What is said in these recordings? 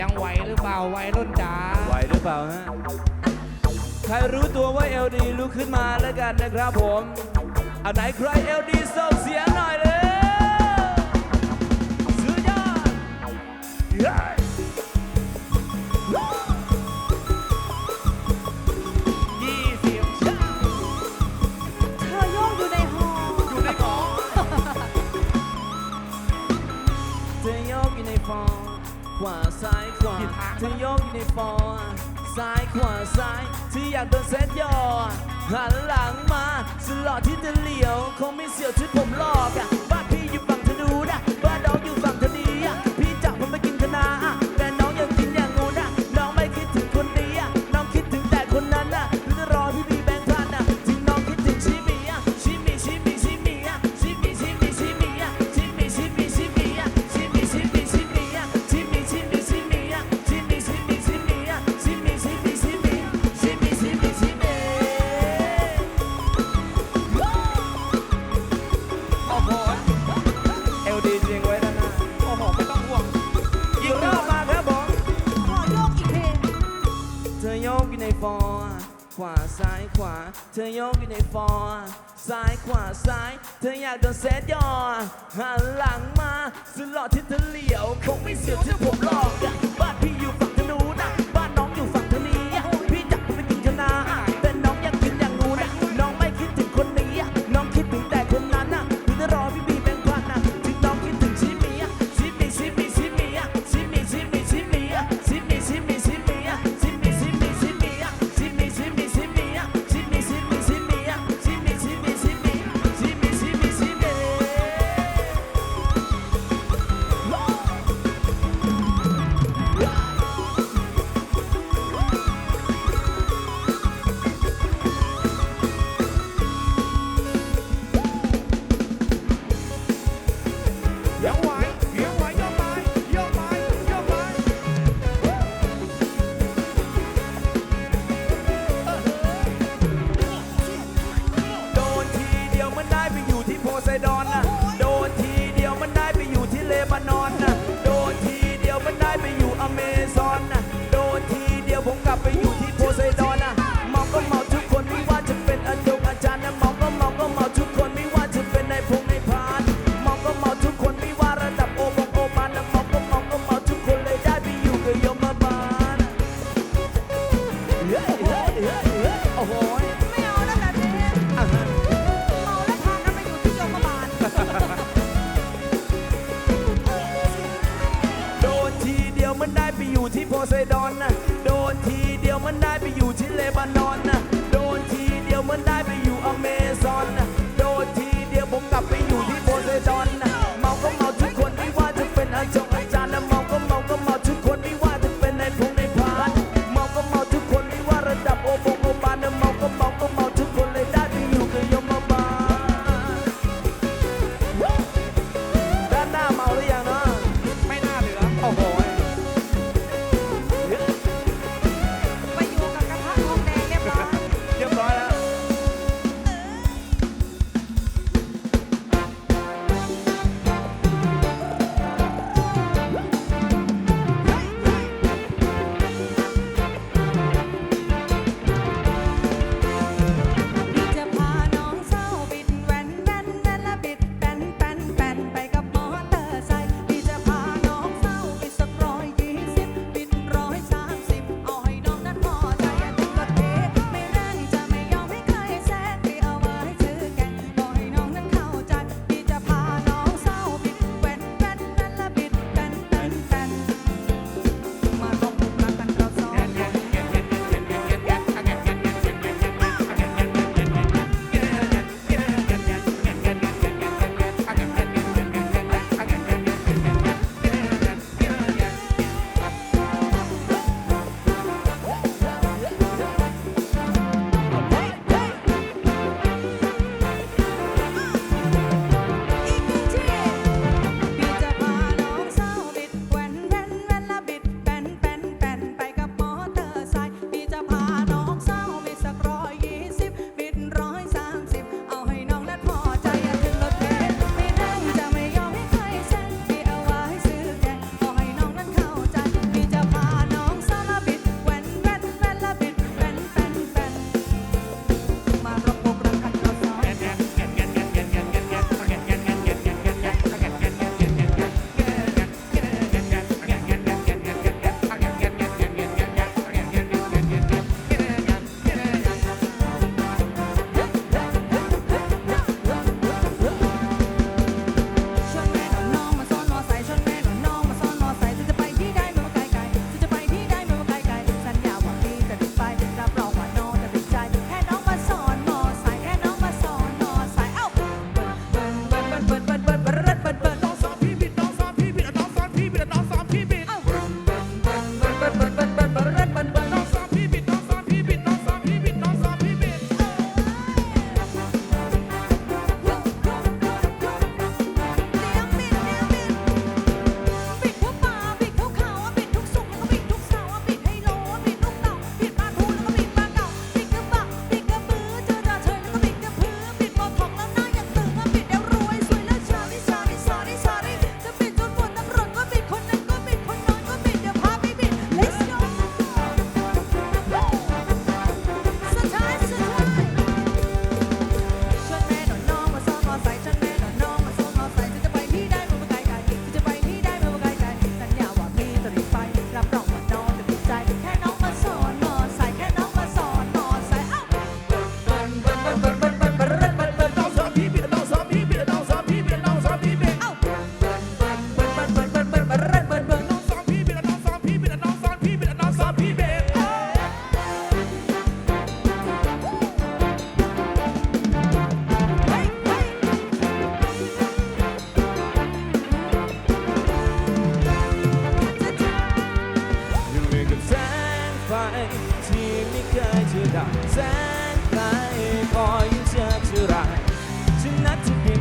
ยังไหวหรือเปล่าไหวรุ่นจ๋าไหวหรือเปล่าฮะ ใครรู้ตัวว่าเอลดีลุกขึ้นมาแล้วกันนะครับผมอันไหนใครเอลดีส่งเสียงหน่อยเลยสุดยอดเย้ยี่สิบชาเธอยกอยู่ในหออยู่ในกอง จะโยกอยู่ในฟอง ขวาซ้ายขวาเธอโยกอยู่ในฟอร์ซ้ายขวาซ้ายที่อยากโดนเซตยอหันหลังมาสลอดที่จะเหลียว คงไม่เสียวชุดผมลอกอะ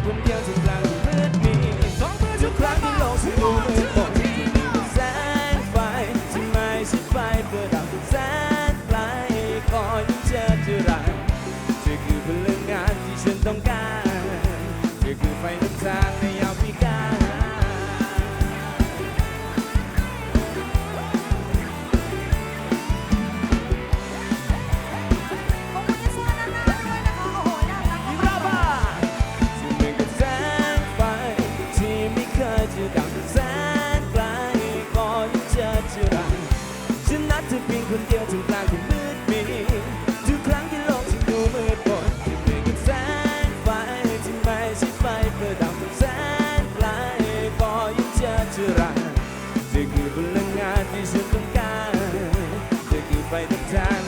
Cùng. คนเดียวจนกลางที่มืดมิดทุกครั้งที่โลกฉันดูมืดมนที่เป็ยนกับแสงไฟที่ไม่ใช่ไฟเพื่อดำบกับแสงไฟลพอยิ่งเจอเท่าไรนี่คือพลังงานที่ฉันต้องการจะเคือไฟตั้งใจ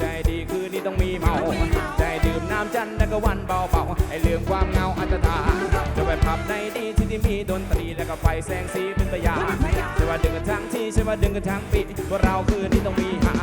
ใจดีคืนนี้ต้องมีเมา ใจดื่มน้ำจันทร์แล้วก็วันเบาๆให้ลืมความเงาอันตรายจะไปพับในดีที่ที่มีดนตรีแล้วก็ไฟแสงสีเป็นตะยาจะว่าดึงกันทั้งที่ใช่ว่าดึงกันทั้งปีว่าเราคืนนี้ต้องมีหา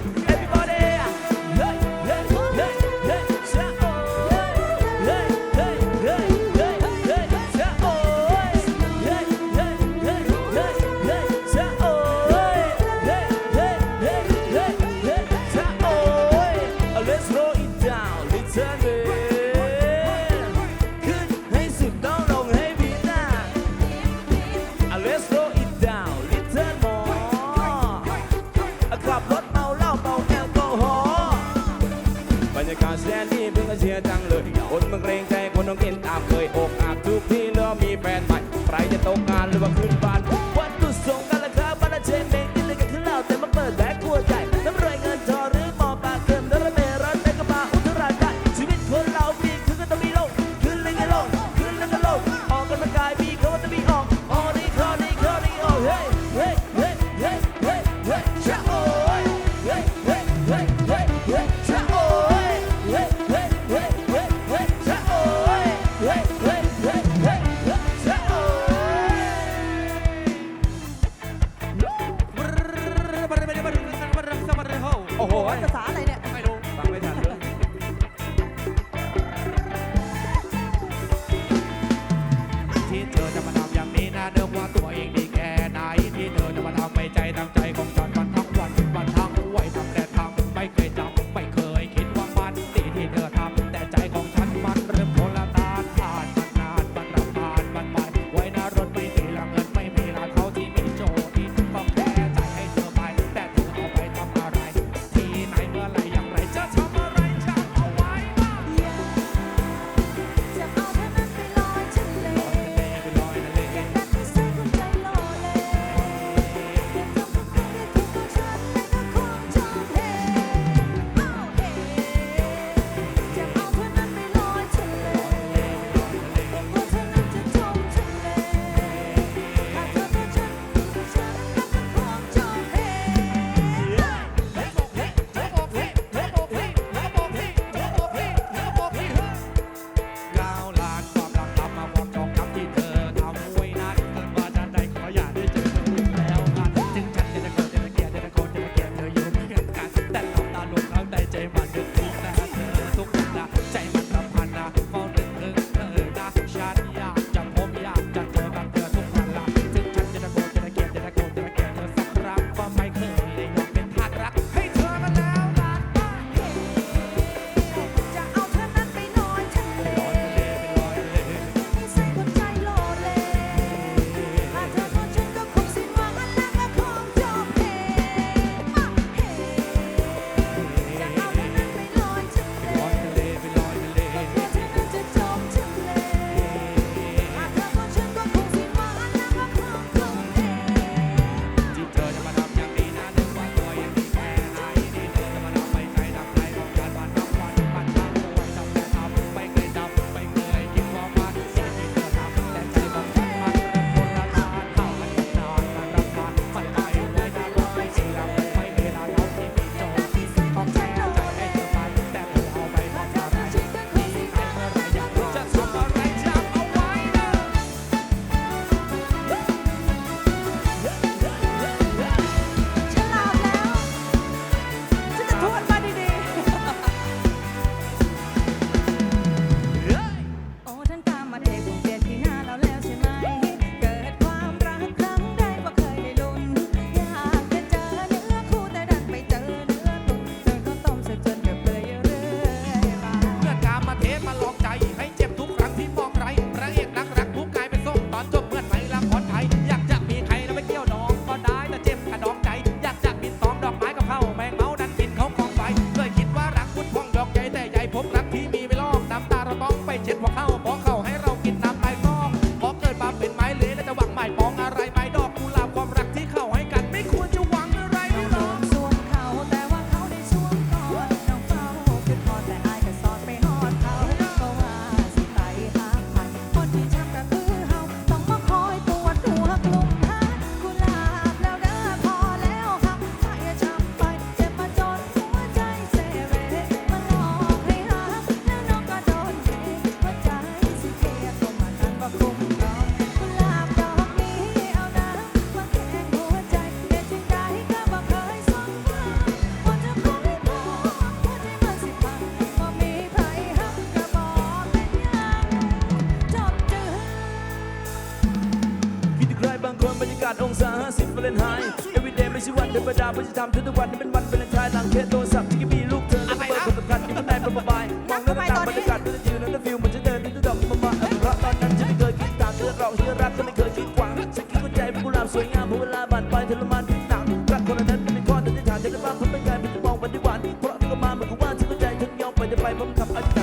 บางคนบรรยากาศองศา50วาเลนไทน์ everyday ไม่ใช่วันธรรมดาเพราะจะทำทุกๆวันให้เป็นวันวาเลนไทน์หลังเคสโทรศัพท์ที่มีลูกเธอแล้วก็เบอร์คนสำคัญที่มันได้ประบายมองหน้าต่างบรรยากาศมันจะยืนแล้วฟิลมันจะเดินที่ดอกมามาเพราะตอนนั้นฉันไม่เคยคิดตามเธอเราที่รักก็ไม่เคยคิดหวังฉันคิดว่าใจเป็นกุหลาบสวยงามพอเวลาผ่านไปเธอละมันผิดหนังรักคนนั้นเป็นข้อตัดสินใจเธอได้บ้างเพราะเป็นการเป็นมองวันที่หวานเพราะเธอก็มาเหมือนกับว่าฉันเข้าใจเธอยอมไปจะไปผมขับอธิษฐ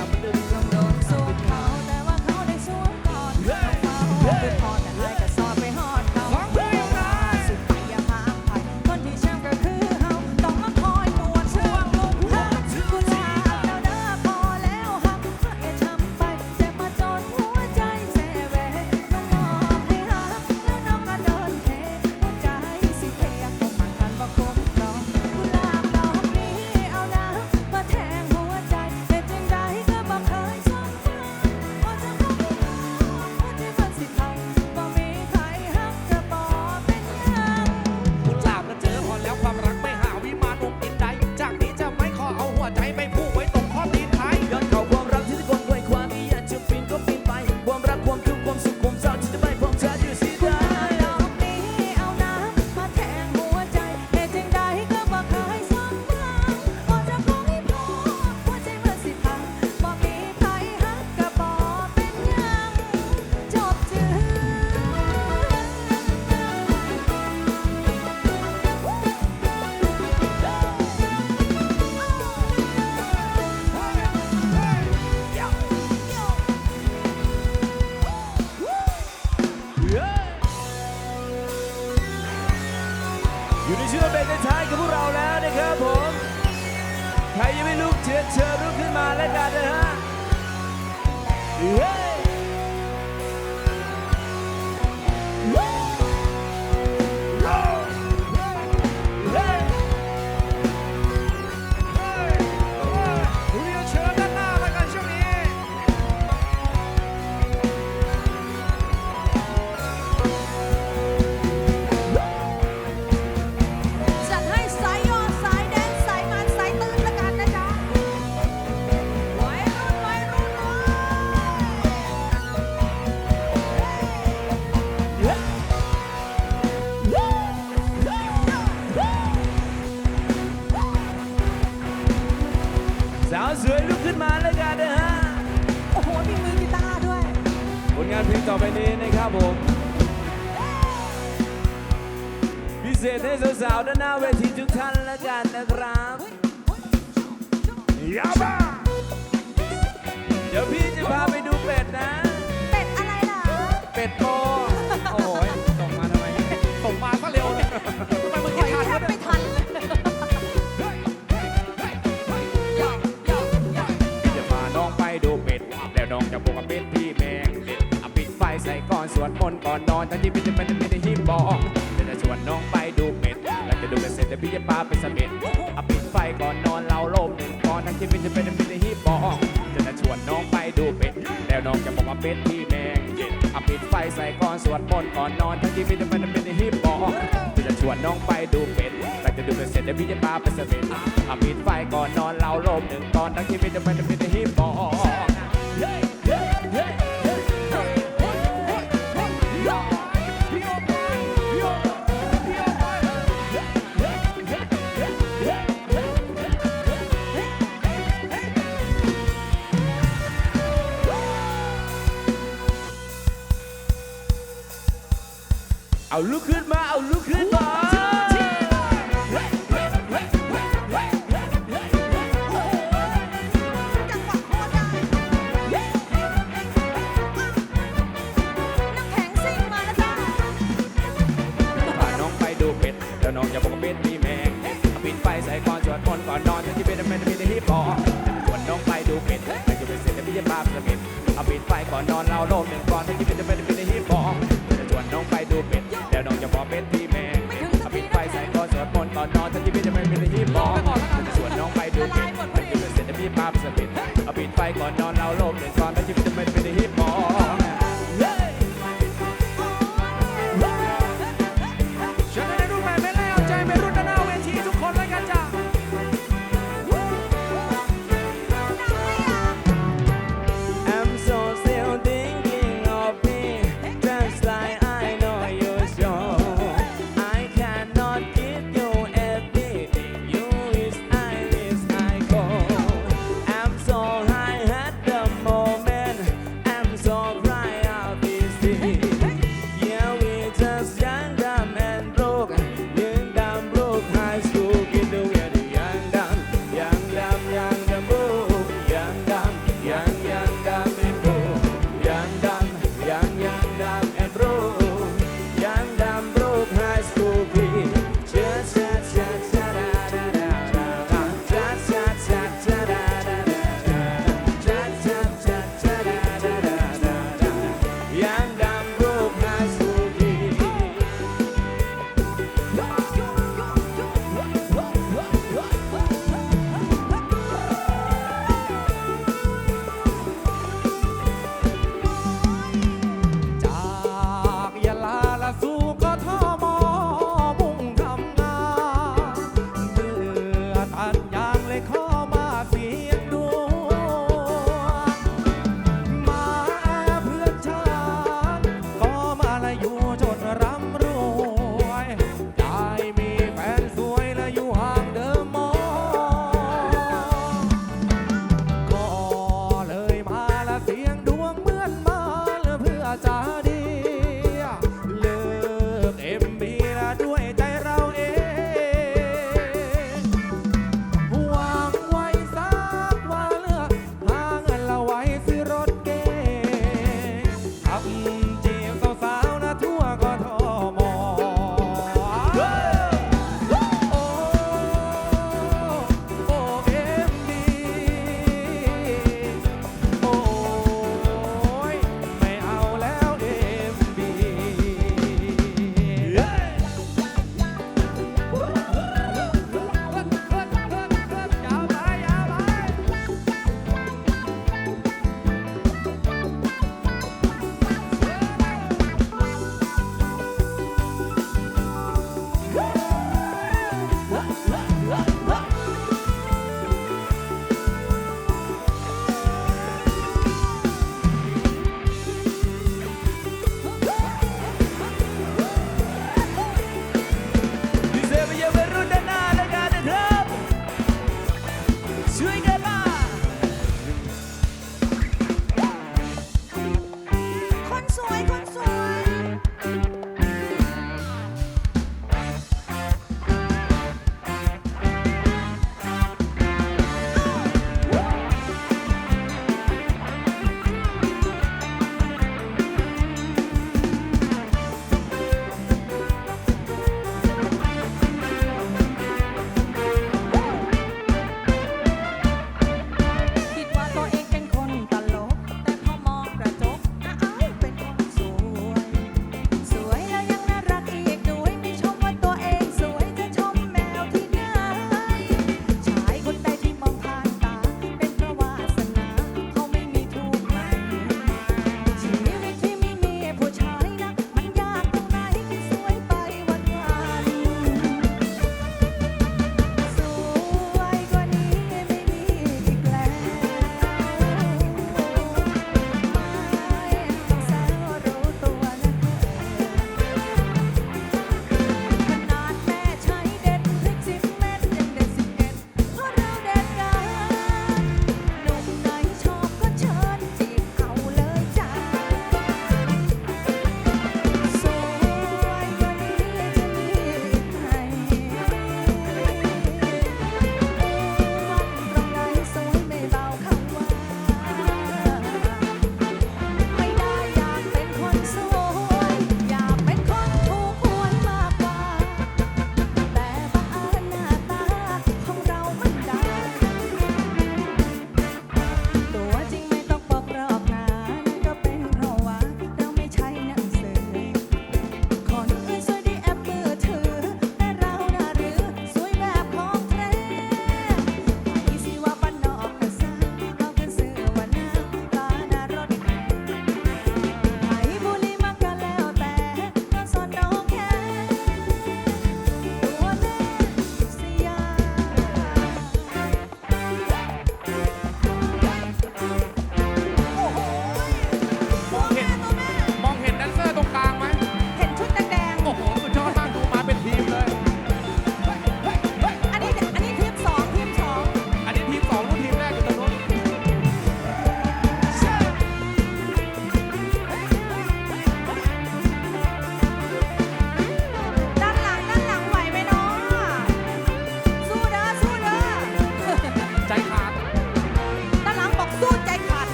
าน ท้ายกับพวกเราแล้วนะครับผม ใครยังไม่ลุกเชิญเชิญลุกขึ้นมาแล้วกันนะฮะ ลงานเพลงต่อไปนี้นะครับผม พิเศษให้สาวๆด้านหน้าเวทีทุกท่านแล้วกันนะครับยาบ้าเดี๋ยวพี่จะพาไปดูเป็ดนะ เป็ดอะไรล่ะเป็ดโตโอ้ยส่งมาทำไมส่งมาซะเร็วเลยทำไมมึงถคิอดยทันแทบเนี่ไม่ทันเลยพี่จะพาน้องไปดูเป็ด แล้วน้องจะบอกว่าเป็ด ใส่ก่อนสวดมนต์ก่อนนอนทั้งที่พี่จะไม่ได้ไม่ได้หิมบอกเดี๋ยวจะชวนน้องไปดูเป็ดแล้วจะดูกันเสร็จแล้วพี่จะพาไปเสม็ดเอาปิดไฟก่อนนอนเราโลมหนึ่งก่อนทั้งที่พี่จะไม่ได้ไม่ได้หิมบอกเดี๋ยวจะชวนน้องไปดูเป็ดแล้วน้องจะบอกว่าเป็ดพี่แมงเด็ดเอาปิดไฟใส่ก่อนสวดมนต์ก่อนนอนทั้งที่พี่จะไม่ได้ไม่ได้หิมบอกเดี๋ยวจะชวนน้องไปดูเป็ดแล้วจะดูกันเสร็จแล้วพี่จะพาไปเสม็ดเอาปิดไฟก่อนนอนเราโลมหนึ่งก่อนทั้งที่พี่จะไม่ได้ ต์ก่อนนอนถ้าที่จะเป็นเป็นที่มองส่วนน้องไปดูเป็ดมันเป็นเสร็จจะมีภาพสปิดเอาปิดไฟก่อนนอนเราโลกหนึ่งก่อนไป